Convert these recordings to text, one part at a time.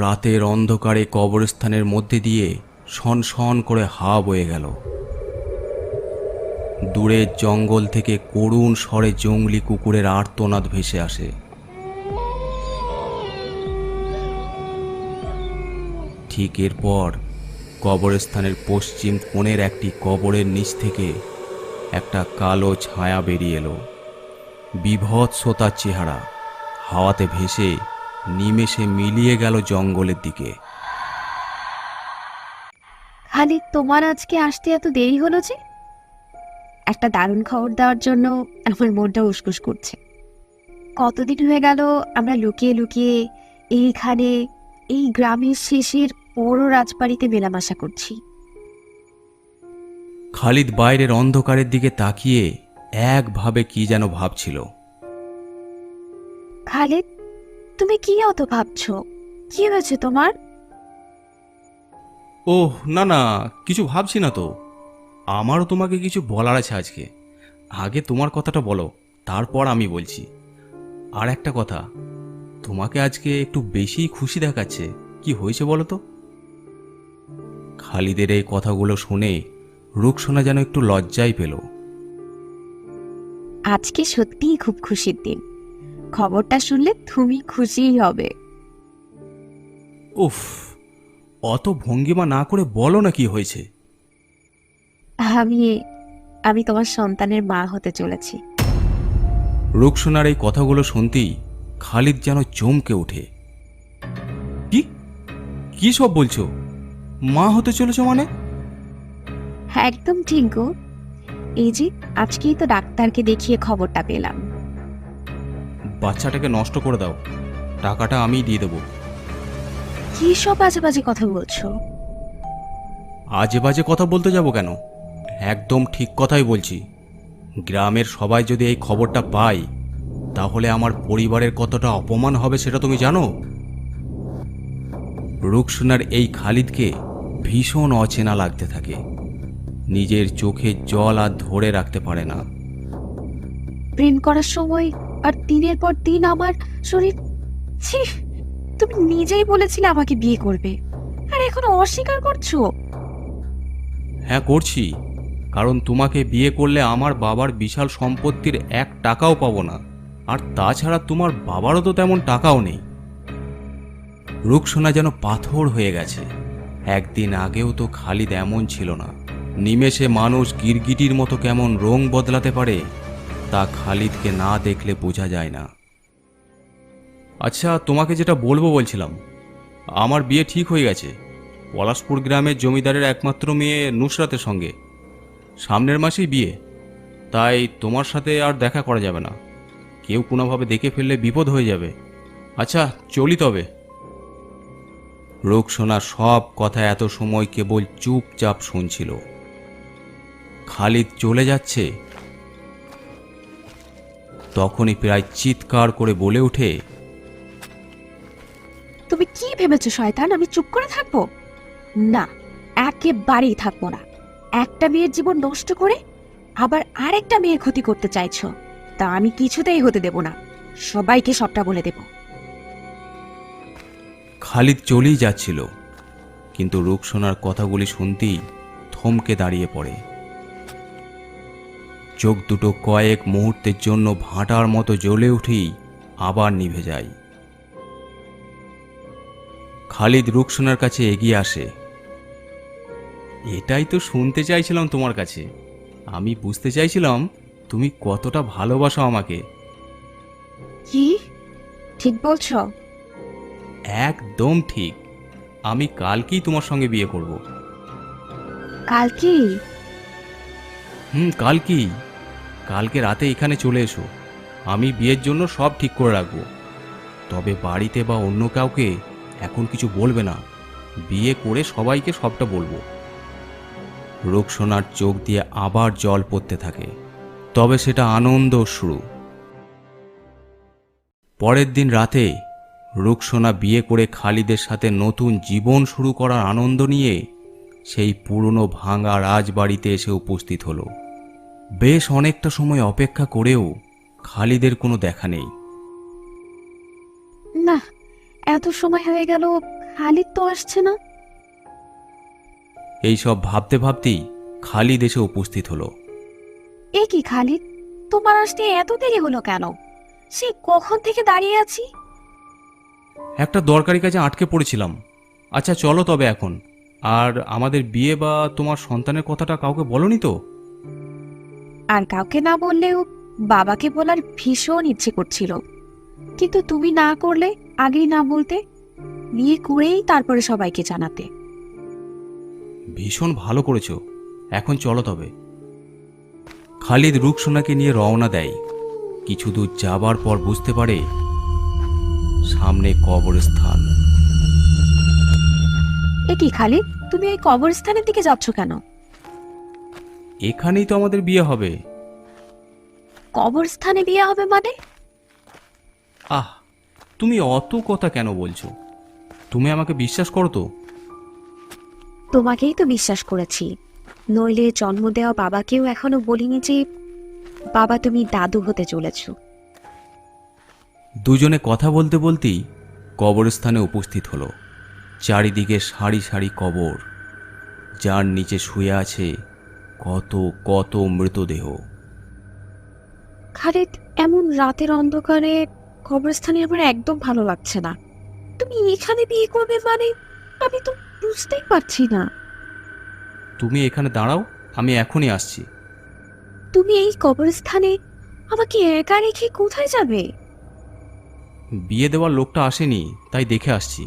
রাতের অন্ধকারে কবরস্থানের মধ্যে দিয়ে শন শন করে হা বয়ে গেল। দূরের জঙ্গল থেকে করুণ স্বরে জঙ্গলি কুকুরের আর্তনাদ ভেসে আসে। ঠিক এরপর কবরস্থানের পশ্চিম কোণের একটি কবরের নিচ থেকে একটা কালো ছায়া বেরিয়ে এলো। বিভৎসতার চেহারা হাওয়াতে ভেসে নিমেষে মিলিয়ে গেল জঙ্গলের দিকে। খালি তোমার আজকে আসতে এত দেরি হলো যে? একটা দারুণ খবর দেওয়ার জন্য আমার মনটা উসকুস করছে। কতদিন হয়ে গেল আমরা লুকিয়ে লুকিয়ে এইখানে এই গ্রামের শেষের বড় রাজবাড়িতে মেলামেশা করছি। খালিদ বাইরের অন্ধকারের দিকে তাকিয়ে একভাবে কি যেন ভাবছিল। খালিদ তুমি কি অত ভাবছ? কি হয়েছে তোমার? ওহ না না কিছু ভাবছি না তো। আমারও তোমাকে কিছু বলার আছে আজকে। আগে তোমার কথাটা বলো তারপর আমি বলছি। আর একটা কথা তোমাকে আজকে একটু বেশি খুশি দেখাচ্ছে। কি হয়েছে বলো তো? খালিদের এই কথাগুলো শুনে রুকসোনা যেন একটু লজ্জাই পেল। আজকে সত্যিই খুব খুশির দিন। খবরটা শুনলে তুমি খুশিই হবে। উফ অত ভঙ্গিমা না করে বলো না কি হয়েছে। আমি আমি তোমার সন্তানের মা হতে চলেছি। রুকসোনার এই কথাগুলো শুনতেই খালিদ যেন চমকে ওঠে। কি? কি সব বলছো? মা হতে চলেছ মানে? একদম ঠিক গো। এই যে আজকেই তো ডাক্তারকে দেখিয়ে খবরটা পেলাম। বাচ্চাটাকে নষ্ট করে দাও। টাকাটা আমিই দিয়ে দেবো। কি সব বাজে বাজে কথা বলছো? আজে বাজে কথা বলতে যাব কেন? একদম ঠিক কথাই বলছি। গ্রামের সবাই যদি এই খবরটা পায় তাহলে আমার পরিবারের কতটা অপমান হবে সেটা তুমি জানো? রুকসোনার এই খালিদকে ভীষণ অচেনা লাগতে থাকে। নিজের চোখে জল আর ধরে রাখতে পারে না। প্রেম করার সময় আর দিনের পর দিন আমার শরীর, ছি, তুমি নিজেই বলেছিলে আমাকে বিয়ে করবে। আর এখন অস্বীকার করছ? হ্যাঁ করছি। কারণ তোমাকে বিয়ে করলে আমার বাবার বিশাল সম্পত্তির এক টাকাও পাবো না। আর তাছাড়া তোমার বাবারও তো তেমন টাকাও নেই। রুকসোনা যেন পাথর হয়ে গেছে। একদিন আগেও তো খালিদ এমন ছিল না। নিমেষে মানুষ গিরগিটির মতো কেমন রং বদলাতে পারে তা খালিদকে না দেখলে বোঝা যায় না। আচ্ছা তোমাকে যেটা বলব বলছিলাম, আমার বিয়ে ঠিক হয়ে গেছে। পলাশপুর গ্রামের জমিদারের একমাত্র মেয়ে নুসরাতের সঙ্গে। সামনের মাসেই বিয়ে, তাই তোমার সাথে আর দেখা করা যাবে না। কেউ কোনোভাবে দেখে ফেললে বিপদ হয়ে যাবে। আচ্ছা চলি তবে। রোকসোনা সব কথা এত সময় কেবল চুপচাপ শুনছিল। খালিদ চলে যাচ্ছে তখনই প্রায় চিৎকার করে বলে ওঠে তুমি কি ভেবেছো শয়তান? আমি চুপ করে থাকব? না একেবারেই থাকব না। একটা মেয়ের জীবন নষ্ট করে আবার আরেকটা মেয়ের ক্ষতি করতে চাইছো তা আমি কিছুতেই হতে দেব না। সবাইকে সবটা বলে দেব। খালিদ চলেই যাচ্ছিল কিন্তু রুকসোনার কথাগুলি শুনতেই থমকে দাঁড়িয়ে পড়ে। চোখ দুটো কয়েক মুহূর্তের জন্য ভাঁটার মতো জ্বলে উঠেই আবার নিভে যায় খালিদ রুকসোনার কাছে এগিয়ে আসে। এটাই তো শুনতে চাইছিলাম তোমার কাছে। আমি বুঝতে চাইছিলাম তুমি কতটা ভালোবাসো আমাকে। কি? ঠিক বলছো? একদম ঠিক। আমি কালকেই তোমার সঙ্গে বিয়ে করব। কাল কি হুম কালকেই। কালকে রাতে এখানে চলে এসো। আমি বিয়ের জন্য সব ঠিক করে রাখব। তবে বাড়িতে বা অন্য কাউকে এখন কিছু বলবে না। বিয়ে করে সবাইকে সবটা বলব। রোকসোনার চোখ দিয়ে আবার জল পড়তে থাকে। তবে সেটা আনন্দ শুরু। পরের দিন রাতে রুকসোনা বিয়ে করে খালিদের সাথে নতুন জীবন শুরু করার আনন্দ নিয়ে সেই পুরনো ভাঙা রাজবাড়িতে এসে উপস্থিত হলো। বেশ অনেকটা সময় অপেক্ষা করেও খালিদের কোনো দেখা নেই। না এত সময় হয়ে গেল খালিদ তো আসছে না। এই সব ভাবতে ভাবতেই খালিদ এসে উপস্থিত হলো। এ কি খালিদ? তোমার আসতে এত দেরি হলো কেন? সে কখন থেকে দাঁড়িয়ে আছি? একটা দরকারি কাজে আটকে পড়েছিলাম। আচ্ছা চলো তবে এখন। আর আমাদের বিয়ে বা তোমার সন্তানের কথাটা কাউকে বলনি তো? আর কাউকে না বললেও বাবাকে বলার ভীষণ ইচ্ছে করছিল। কিন্তু তুমি না করলে আগেই না বলতে বিয়ে করেই তারপরে সবাইকে জানাতে। ভীষণ ভালো করেছ। এখন চলো তবে। খালিদ রুকসোনাকে নিয়ে রওনা দেয়। কিছু দূর যাবার পর বুঝতে পারে সামনে কবরস্থান। এ কি খালিদ? তুমি এই কবরস্থানের দিকে যাচ্ছ কেন? এখানেই তো আমাদের বিয়ে হবে। কবরস্থানে বিয়ে হবে মানে? আহ তুমি অত কথা কেন বলছো? তুমি আমাকে বিশ্বাস করো তো। তোমাকেই তো বিশ্বাস করেছি। নইলে জন্ম দেওয়া বাবাকেও এখনও বলিনি যে বাবা তুমি দাদু হতে চলেছ। দুজনে কথা বলতে বলতেই কবরস্থানে উপস্থিত হলো। চারিদিকে সারি সারি কবর। যার নিচে শুয়ে আছে কত কত মৃতদেহ। খালিদ এমন রাতের অন্ধকারে কবরস্থানে আমার একদম ভালো লাগছে না। তুমি এখানে বিয়ে করবে মানে আমি তো বুঝতেই পারছি না। তুমি এখানে দাঁড়াও আমি এখনই আসছি। তুমি এই কবরস্থানে আমাকে একা রেখে কোথায় যাবে? বিয়ে দেওয়ার লোকটা আসেনি তাই দেখে আসছি।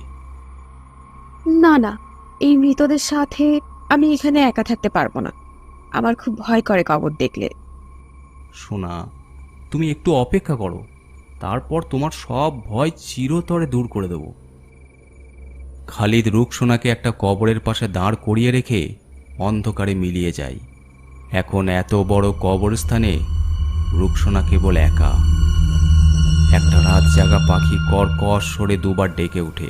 না না এই মৃতদের সাথে আমি এখানে একা থাকতে পারব না। আমার খুব ভয় করে কবর দেখলে। শোনা তুমি একটু অপেক্ষা করো। তারপর তোমার সব ভয় চিরতরে দূর করে দেব। খালিদ রুকসোনাকে একটা কবরের পাশে দাঁড় করিয়ে রেখে অন্ধকারে মিলিয়ে যায়। এখন এত বড় কবরস্থানে রুকসোনা কেবল একা। একটা রাত জাগা পাখি কর্কশ সরে দুবার ডেকে ওঠে।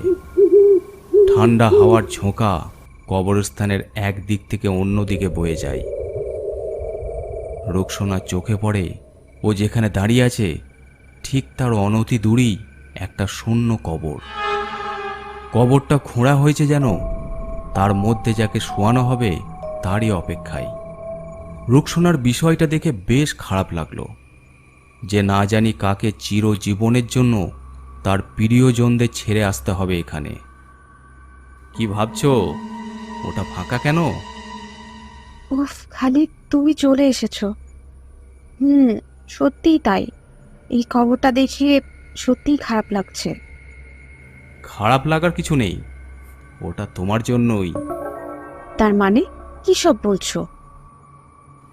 ঠান্ডা হাওয়ার ঝোঁকা কবরস্থানের এক দিক থেকে অন্য দিকে বয়ে যায়। রুকসোনার চোখে পড়ে, ও যেখানে দাঁড়িয়ে আছে, ঠিক তার অনতি দূরেই একটা শূন্য কবর। কবরটা খোঁড়া হয়েছে যেন তার মধ্যে যাকে শোয়ানো হবে তারই অপেক্ষায়। রুকসোনার বিষয়টা দেখে বেশ খারাপ লাগল। যে না জানি কাকে চিরজীবনের জন্য তার প্রিয়জনদের ছেড়ে আসতে হবে এখানে। কি ভাবছ? ওটা ফাঁকা কেন? উফ খালিদ তুমি চলে এসেছ। হুম সত্যিই তাই। এই খবরটা দেখিয়ে সত্যিই খারাপ লাগছে। খারাপ লাগার কিছু নেই। ওটা তোমার জন্যই। তার মানে? কি সব বলছো?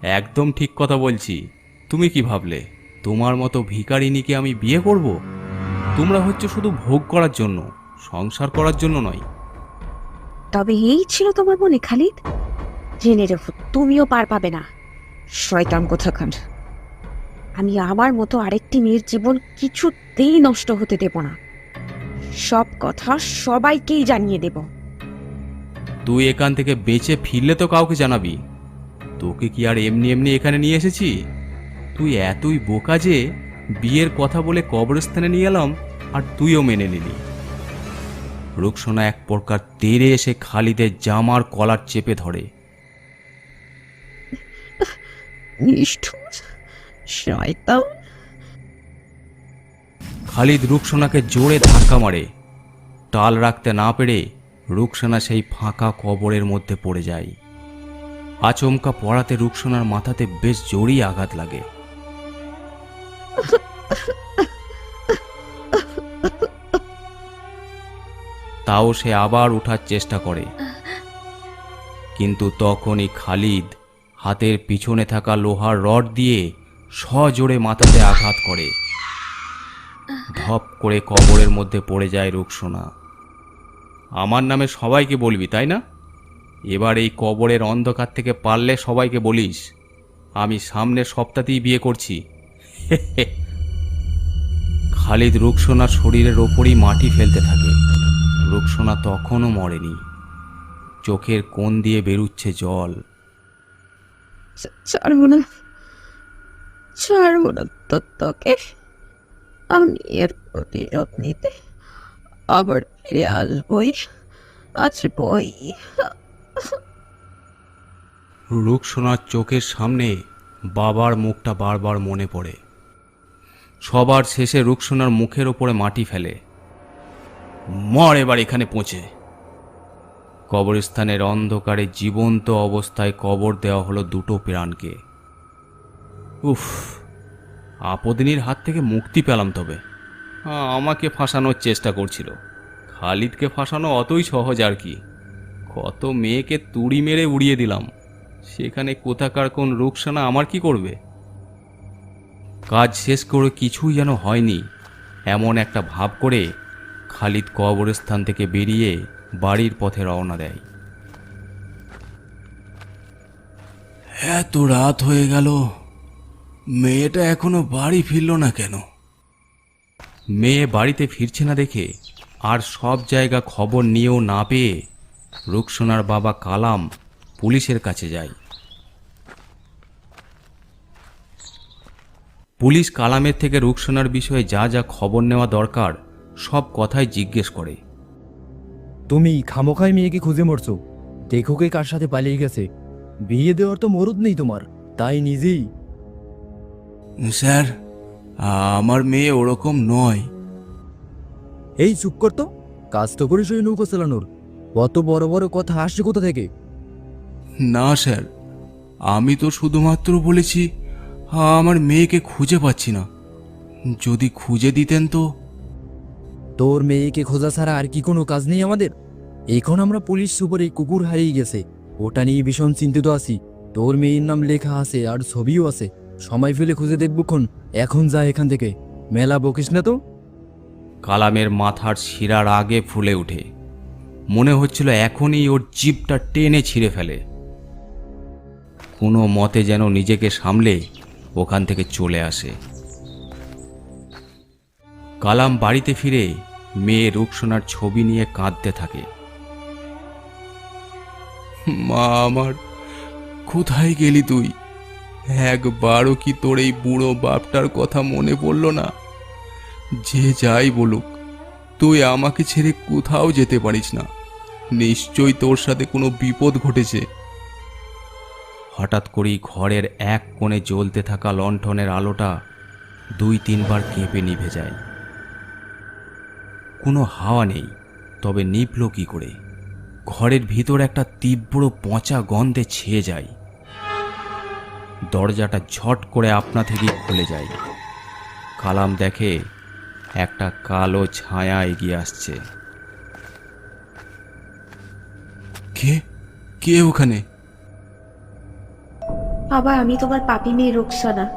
একদম ঠিক কথা বলছি। তুমি কি ভাবলে? তোমার মতো ভিখারিনীকে আমি বিয়ে করব? তোমরা হচ্ছে শুধু ভোগ করার জন্য সংসার করার জন্য নয়। তবে এই ছিল তোমার মনে খালিদ? জেনে রেখো তুমিও পার পাবে না। শয়তান কোথাকার? আমি আমার মতো আরেকটি মেয়ের জীবন কিছুতেই নষ্ট হতে দেব না। সব কথা সবাইকেই জানিয়ে দেব। তুই এখান থেকে বেঁচে ফিরলে তো কাউকে জানাবি। তোকে কি আর এমনি এমনি এখানে নিয়ে এসেছি? তুই এতই বোকা যে বিয়ের কথা বলে কবরস্থানে নিয়ে এলাম আর তুইও মেনে নিলি। রুকসোনা এক প্রকার তেরে এসে খালিদের জামার কলার চেপে ধরে। শয়তান। খালিদ রুকসোনাকে জোরে ধাক্কা মারে। টাল রাখতে না পেরে রুকসোনা সেই ফাঁকা কবরের মধ্যে পড়ে যায়। আচমকা পড়াতে রুকসোনার মাথাতে বেশ জোরেই আঘাত লাগে। তাও সে আবার ওঠার চেষ্টা করে। কিন্তু তখনই খালিদ হাতের পিছনে থাকা লোহার রড দিয়ে সজোরে মাথাতে আঘাত করে। ধপ করে কবরের মধ্যে পড়ে যায় রুকসোনা। আমার নামে সবাইকে বলবি, তাই না? এবার এই কবরের অন্ধকার থেকে পারলে সবাইকে বলিস, আমি সামনের সপ্তাহতেই বিয়ে করছি। খালিদ রুকসোনার শরীরের ওপরই মাটি ফেলতে থাকে। রুকসোনা তখনও মরেনি। চোখের কোণ দিয়ে বেরুচ্ছে জল। ছাড়বো না ছাড়বো না তো আমি এর প্রতিরোধ নিতে আবার ফিরে আসবই বাঁচবই রুকসোনার চোখের সামনে বাবার মুখটা বারবার মনে পড়ে। সবার শেষে রুকসোনার মুখের ওপরে মাটি ফেলে। মর এবার এখানে পৌঁছে কবরস্থানের অন্ধকারে জীবন্ত অবস্থায় কবর দেওয়া হলো দুটো প্রাণকে। উফ, আপদিনীর হাত থেকে মুক্তি পেলাম তবে। আমাকে ফাঁসানোর চেষ্টা করছিল। খালিদকে ফাঁসানো অতই সহজ আর কি। কত মেয়েকে তুড়ি মেরে উড়িয়ে দিলাম। সেখানে কোথাকার কোন রুকসানা আমার কি করবে? কাজ শেষ করে কিছুই যেন হয়নি, এমন একটা ভাব করে খালিদ কবরস্থান থেকে বেরিয়ে বাড়ির পথে রওনা দেয়। এত রাত হয়ে গেল। মেয়েটা এখনও বাড়ি ফিরল না কেন? মেয়ে বাড়িতে ফিরছে না দেখে আর সব জায়গা খবর নিয়েও না পেয়ে রুকসোনার বাবা কালাম পুলিশের কাছে যায়। পুলিশ কালামের থেকে রুকসোনার বিষয়ে যা যা খবর নেওয়া দরকার সব কথাই জিজ্ঞেস করে। তুমি খামোখায় মেয়েকে খুঁজে মরছো। দেখো কে কার সাথে পালিয়ে গেছে? বিয়ে দেওয়ার তো মরুদ নেই তোমার তাই নিজেই। স্যার আমার মেয়ে ওরকম নয়। এই চুপ করতো কাজ তো করিস ওই নৌকো চালানোর। কত বড় বড় কথা আসছে কোথা থেকে? না স্যার আমি তো শুধুমাত্র বলেছি আমার মেয়েকে খুঁজে পাচ্ছি না। যদি খুঁজে দিতেন তো তোর মেয়েকে খোঁজা ছাড়া আর কি কোনো কাজ নেই আমাদের? এখন আমরা পুলিশ সুপারে কুকুর হারিয়ে গেছে। ওটা নিয়ে ভীষণ চিন্তিত আছি। তোর মেয়ের নাম লেখা আছে আর ছবিও আছে। সময় ফেলে খুঁজে দেখবক্ষণ এখন যা এখান থেকে। মেলা বকিস না তো? কালামের মাথার শিরার আগে ফুলে ওঠে মনে হচ্ছিল এখনই ওর জিপটা টেনে ছিঁড়ে ফেলে। কোনো মতে যেন নিজেকে সামলে ওখান থেকে চলে আসে। কালাম বাড়িতে ফিরে মেয়ে রুকসোনার ছবি নিয়ে কাঁদতে থাকে। মা আমার, কোথায় গেলি তুই? একবারও কি তোর এই বুড়ো বাপটার কথা মনে পড়ল না? যে যাই বলুক, তুই আমাকে ছেড়ে কোথাও যেতে পারিস না। নিশ্চয়ই তোর সাথে কোনো বিপদ ঘটেছে। হঠাৎ করেই ঘরের এক কোণে জ্বলতে থাকা লণ্ঠনের আলোটা দুই তিনবার কেঁপে নিভে যায়। কোনো হাওয়া নেই তবে নিভল কি করে। ঘরের ভিতর একটা তীব্র পচা গন্ধে ছেয়ে যায়। দরজাটা ঝট করে আপনা থেকেই খুলে যায়। কালাম দেখে একটা কালো ছায়া এগিয়ে আসছে। কে? কে ওখানে? বাবা আমি তোমার পাপি মেয়ে রুকসানা।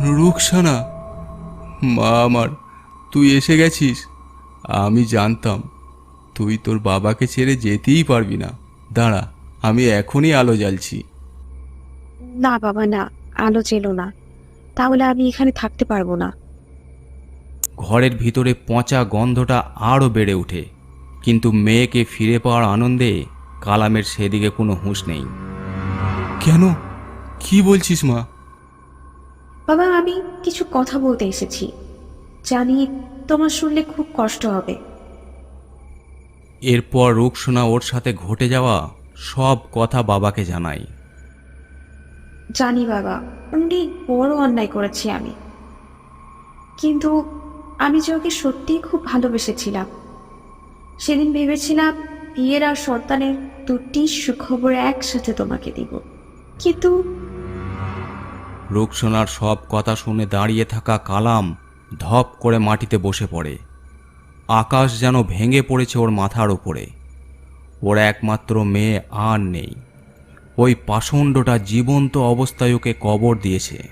রুকসানা? মা আমার তুই এসে গেছিস? আমি জানতাম তুই তোর বাবাকে ছেড়ে যেতেই পারবি না। দাঁড়া আমি এখনই আলো জ্বালছি। না বাবা না আলো চেলো না। তাহলে আমি এখানে থাকতে পারব না। ঘরের ভিতরে পচা গন্ধটা আরও বেড়ে ওঠে। কিন্তু মেয়েকে ফিরে পাওয়ার আনন্দে কালামের সেদিকে কোনো হুঁশ নেই। কেন? কি বলছিস মা? বাবা আমি কিছু কথা বলতে এসেছি। জানি তোমার শুনলে খুব কষ্ট হবে। এরপর রুকসোনা ওর সাথে ঘটে যাওয়া সব কথা বাবাকে জানাই। জানি বাবা অনেক বড় অন্যায় করেছি আমি। কিন্তু আমি যে ওকে সত্যিই খুব ভালোবেসেছিলাম। সেদিন ভেবেছিলাম বিয়ের আর সন্তানের দুটি সুখবর একসাথে তোমাকে দিব। কিন্তু রুকসোনার সব কথা শুনে দাঁড়িয়ে থাকা কালাম ধপ করে মাটিতে বসে পড়ে। আকাশ যেন ভেঙে পড়েছে ওর মাথার ওপরে ওর একমাত্র মেয়ে আর নেই। ওই পাষণ্ডটা জীবন্ত অবস্থায় ওকে কবর দিয়েছে।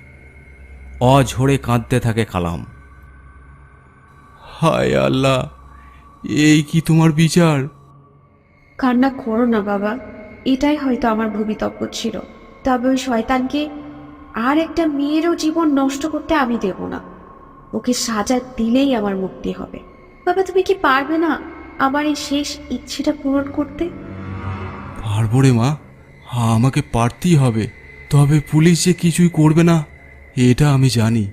অঝরে কাঁদতে থাকে কালাম হায় আল্লাহ, এই কি তোমার বিচার? কান্না করো না বাবা, এটাই হয়তো আমার ভবিতব্য ছিল। তবে ওই শয়তানকে আর একটা মেয়েরও জীবন নষ্ট করতে আমি দেব না। ওকে সাজা দিলেই আমার মুক্তি হবে। বাবা, তুমি কি পারবে না আমার এই শেষ ইচ্ছেটা পূরণ করতে? পারব রে মা। আমাকে পারতেই হবে। তবে পুলিশ যে কিছুই করবে না, এটা আমি জানি।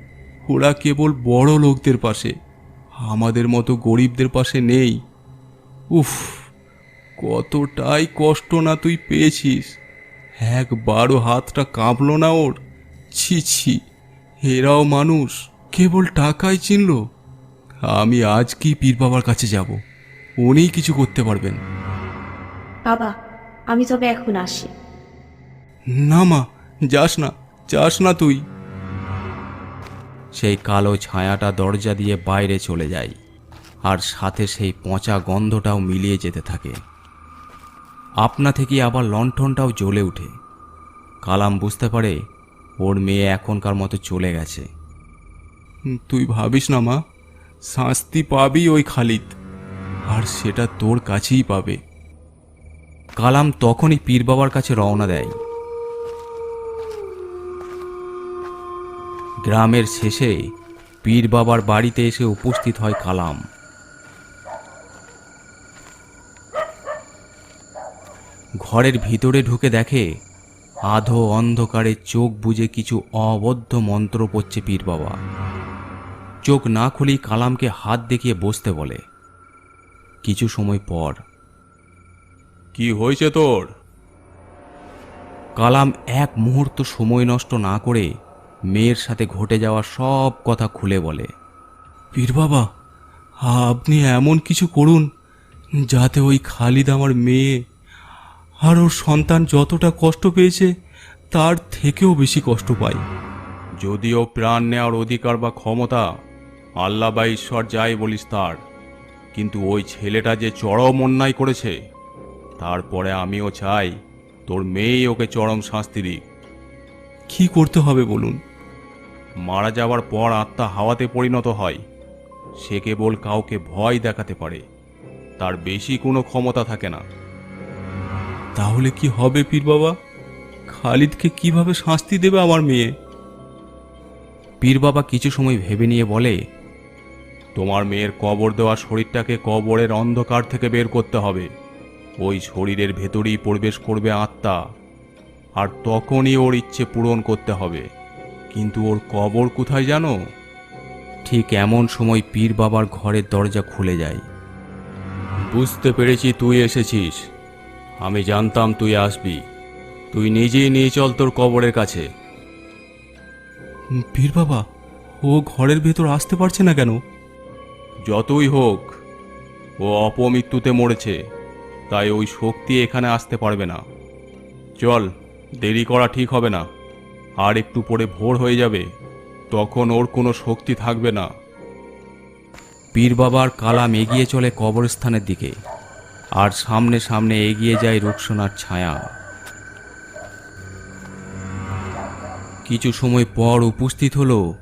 ওরা কেবল বড় লোকদের পাশে, আমাদের মতো গরিবদের পাশে নেই। উফ, কতটাই কষ্ট না তুই পেয়েছিস। একবারও হাতটা কাঁপলো না ওর। ছি ছি, এরাও মানুষ। কেবল টাকাই চিনল। আমি আজ কি পীর বাবার কাছে যাব? উনিই কিছু করতে পারবেন। বাবা আমি তবে এখন আসি। না মা যাস না যাস না তুই। সেই কালো ছায়াটা দরজা দিয়ে বাইরে চলে যায় আর সাথে সেই পচা গন্ধটাও মিলিয়ে যেতে থাকে। আপনা থেকে আবার লণ্ঠনটাও জ্বলে ওঠে। কালাম বুঝতে পারে ওর মেয়ে এখনকার মতো চলে গেছে। তুই ভাবিস না, মা। শাস্তি পাবি ওই খালিদ, আর সেটা তোর কাছেই পাবে। কালাম তখনই পীর বাবার কাছে রওনা দেয়। গ্রামের শেষে পীর বাবার বাড়িতে এসে উপস্থিত হয় কালাম। ঘরের ভিতরে ঢুকে দেখে আধো অন্ধকারে চোখ বুজে কিছু অবদ্ধ মন্ত্র পড়ছে পীর বাবা। চোখ না খুলেই কালামকে হাত দেখিয়ে বসতে বলে। কিছু সময় পর কি হয়েছে তোর? কালাম এক মুহূর্ত সময় নষ্ট না করে মেয়ের সাথে ঘটে যাওয়া সব কথা খুলে বলে পীর বাবা আপনি এমন কিছু করুন যাতে ওই খালিদ আমার মেয়ে আর ওর সন্তান যতটা কষ্ট পেয়েছে তার থেকেও বেশি কষ্ট পায়। যদিও প্রাণ নেওয়ার অধিকার বা ক্ষমতা আল্লাহ বা ঈশ্বর যাই বলিস তার কিন্তু ওই ছেলেটা যে চরম অন্যায় করেছে তারপরে আমিও চাই তোর মেয়েই ওকে চরম শাস্তি দিক। কি করতে হবে বলুন? মারা যাওয়ার পর আত্মা হাওয়াতে পরিণত হয় সে কেবল কাউকে ভয় দেখাতে পারে তার বেশি কোনো ক্ষমতা থাকে না। তাহলে কি হবে পীর বাবা? খালিদকে কীভাবে শাস্তি দেবে আমার মেয়ে? পীর বাবা কিছু সময় ভেবে নিয়ে বলে তোমার মেয়ের কবর দেওয়া শরীরটাকে কবরের অন্ধকার থেকে বের করতে হবে। ওই শরীরের ভেতরেই প্রবেশ করবে আত্মা। আর তখনই ওর ইচ্ছে পূরণ করতে হবে। কিন্তু ওর কবর কোথায় জানো? ঠিক এমন সময় পীর বাবার ঘরের দরজা খুলে যায়। বুঝতে পেরেছি তুই এসেছিস। আমি জানতাম তুই আসবি। তুই নিজেই নিয়ে চল তোর কবরের কাছে। পীর বাবা, ও ঘরের ভেতর আসতে পারছে না কেন? যতই হোক, ও অপমৃত্যুতে মরেছে, তাই ওই শক্তি এখানে আসতে পারবে না। চল, দেরি করা ঠিক হবে না। আর একটু পরে ভোর হয়ে যাবে, তখন ওর কোনো শক্তি থাকবে না। পীর বাবার কালাম এগিয়ে চলে কবরস্থানের দিকে, আর সামনে সামনে এগিয়ে যায় রুকসোনার ছায়া। কিছু সময় পর উপস্থিত হলো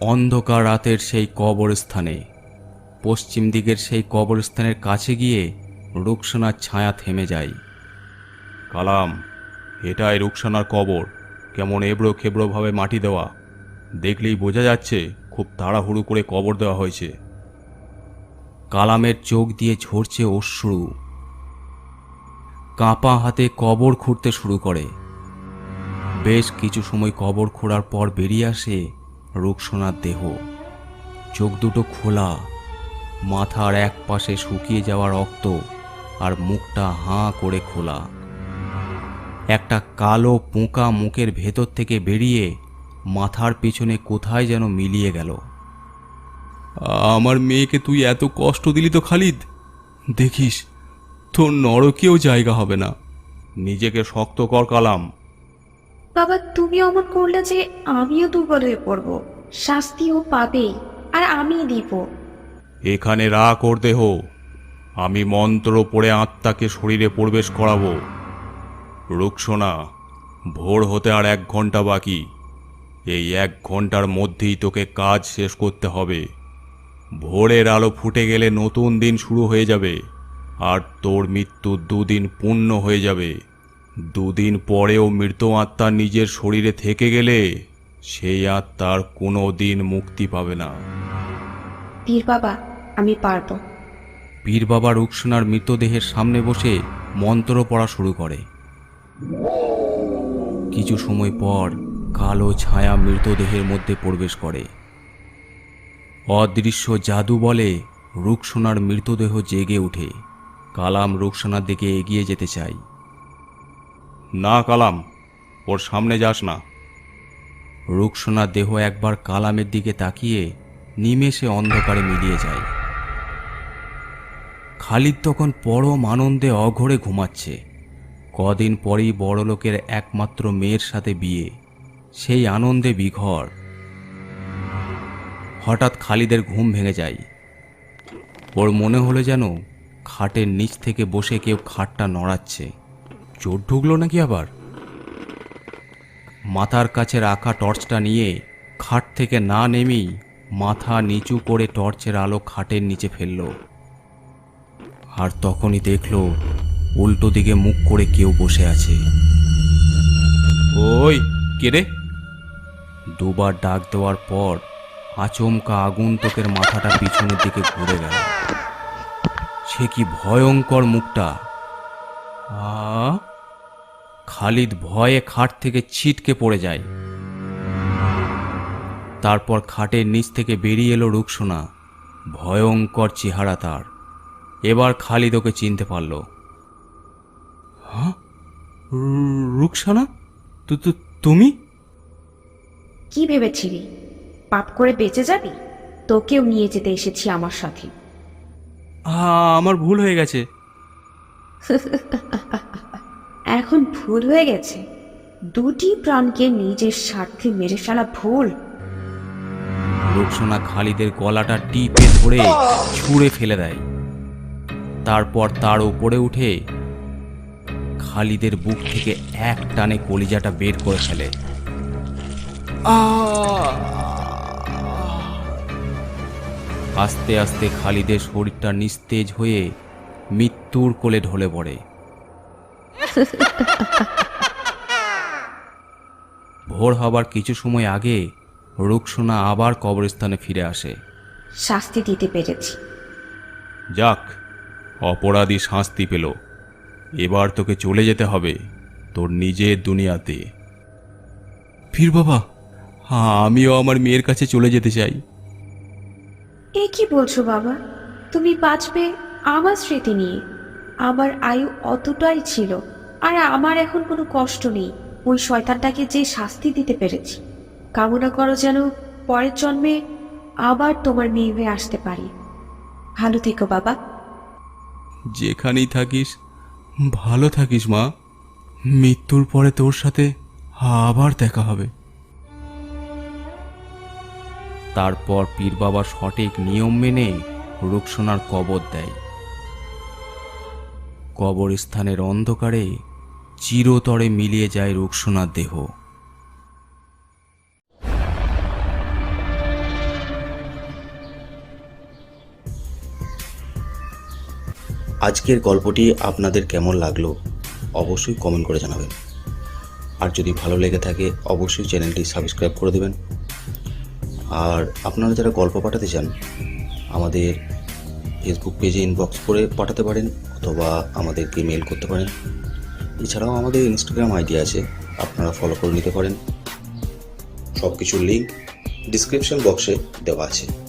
অন্ধকার রাতের সেই কবরস্থানে। পশ্চিম দিকের সেই কবরস্থানের কাছে গিয়ে রুকসানার ছায়া থেমে যায়। কালাম এটাই রুকসানার কবর। কেমন এবড়ো খেবড়োভাবে মাটি দেওয়া। দেখলেই বোঝা যাচ্ছে খুব তাড়াহুড়ো করে কবর দেওয়া হয়েছে। কালামের চোখ দিয়ে ঝরছে অশ্রু। কাঁপা হাতে কবর খুঁড়তে শুরু করে। বেশ কিছু সময় কবর খোঁড়ার পর বেরিয়ে আসে রুকসোনার দেহ। চোখ দুটো খোলা। মাথার এক পাশে শুকিয়ে যাওয়া রক্ত আর মুখটা হাঁ করে খোলা। একটা কালো পোকা মুখের ভেতর থেকে বেরিয়ে মাথার পেছনে কোথায় যেন মিলিয়ে গেল। আমার মেয়েকে তুই এত কষ্ট দিলি তো খালিদ? দেখিস তোর নরকেও জায়গা হবে না। নিজেকে শক্ত কর কালাম। বাবা তুমি অমন করলে যে আমিও দুর্বল হয়ে পড়ব। শাস্তিও পাবেই আর আমি দিব। এখানে রাগ ওর দেহ। আমি মন্ত্র পড়ে আত্মাকে শরীরে প্রবেশ করাবো। রুকসোনা ভোর হতে আর এক ঘণ্টা বাকি। এই এক ঘণ্টার মধ্যেই তোকে কাজ শেষ করতে হবে। ভোরের আলো ফুটে গেলে নতুন দিন শুরু হয়ে যাবে, আর তোর মৃত্যু দুদিন পূর্ণ হয়ে যাবে। দুদিন পরেও মৃত আত্মা নিজের শরীরে থেকে গেলে সেই আত্মার কোনো দিন মুক্তি পাবে না। পীর বাবা আমি পারব। পীর বাবা রুকসোনার মৃতদেহের সামনে বসে মন্ত্র পড়া শুরু করে। কিছু সময় পর কালো ছায়া মৃতদেহের মধ্যে প্রবেশ করে। অদৃশ্য জাদু বলে রুকসোনার মৃতদেহ জেগে ওঠে। কালাম রুকসানার দিকে এগিয়ে যেতে চাই। না, কালাম, ওর সামনে যাস না। রুকসানার দেহ একবার কালামের দিকে তাকিয়ে নিমেষে অন্ধকারে মিলিয়ে যায়। খালিদ তখন পরম আনন্দে অঘরে ঘুমাচ্ছে। কদিন পরেই বড়লোকের একমাত্র মেয়ের সাথে বিয়ে। সেই আনন্দে বিঘর। হঠাৎ খালিদের ঘুম ভেঙে যায়। ওর মনে হলো যেন খাটের নিচ থেকে বসে কেউ খাটটা নড়াচ্ছে। চোর ঢুকলো নাকি আবার? মাথার কাছে রাখা টর্চটা নিয়ে খাট থেকে না নেমেই মাথা নিচু করে টর্চের আলো খাটের নিচে ফেলল। আর তখনই দেখল উল্টো দিকে মুখ করে কেউ বসে আছে। ওই কে রে? দুবার ডাক দেওয়ার পর আচমকা আগন্তুকের মাথাটা পিছনের দিকে ঘুরে গেল। সে কি ভয়ঙ্কর মুখটা? আ? খালিদ ভয়ে খাট থেকে ছিটকে পড়ে যায়। তারপর খাটের নিচ থেকে বেরিয়ে এলো রুকসোনা ভয়ঙ্কর চেহারা তার। এবার খালিদ ওকে চিনতে পারল। হ্যাঁ? রুকসানা? তুমি? কি ভেবেছিলি? পাপ করে বেঁচে যাবি? তোকেও নিয়ে যেতে এসেছি আমার সাথে। আ, আমার ভুল হয়ে গেছে। এখন ভুল হয়ে গেছে? দুটি প্রাণকে নিজের স্বার্থে মেরে ফেলা ভুল। রুকসানা খালিদের গলাটা টিপে ধরে ছুঁড়ে ফেলে দেয়। তারপর তার উপরে উঠে খালিদের বুক থেকে এক টানে কলিজাটা বের করে ফেলে। আস্তে আস্তে খালিদের শরীরটা নিস্তেজ হয়ে মৃত্যুর কোলে ঢলে পড়ে। ভোর হবার কিছু সময় আগে রুকসোনা আবার কবরস্থানে ফিরে আসে। শাস্তি দিতে পেরেছি। যাক অপরাধী শাস্তি পেল। এবার তোকে চলে যেতে হবে তোর নিজের দুনিয়াতে। ফির বাবা হ্যাঁ আমিও আমার মেয়ের কাছে চলে যেতে চাই। এ কি বলছো বাবা? তুমি বাঁচবে আমার স্মৃতি নিয়ে। আমার আয়ু অতটাই ছিল আর আমার এখন কোনো কষ্ট নেই। ওই শয়তানটাকে যে শাস্তি দিতে পেরেছি। কামনা করো যেন পরের জন্মে আবার তোমার মেয়ে হয়ে আসতে পারি। ভালো থেকো বাবা। যেখানেই থাকিস, ভালো থাকিস, মা। মৃত্যুর পরে তোর সাথে আবার দেখা হবে। তারপর পীর বাবা সঠিক নিয়ম মেনে রুকসোনার কবর দেয়। কবরস্থানের অন্ধকারে চিরতরে মিলিয়ে যায় রুকসোনার দেহ। আজকের গল্পটি আপনাদের কেমন লাগল অবশ্যই কমেন্ট করে জানাবেন। আর যদি ভালো লেগে থাকে, অবশ্যই চ্যানেলটি সাবস্ক্রাইব করে দেবেন। আর আপনারা যারা গল্প পাঠাতে চান, আমাদের ফেসবুক পেজে ইনবক্স করে পাঠাতে পারেন অথবা আমাদেরকে মেল করতে পারেন। এছাড়াও আমাদের ইনস্টাগ্রাম আইডি আছে, আপনারা ফলো করে নিতে পারেন। সব কিছুর লিঙ্ক ডিসক্রিপশন বক্সে দেওয়া আছে।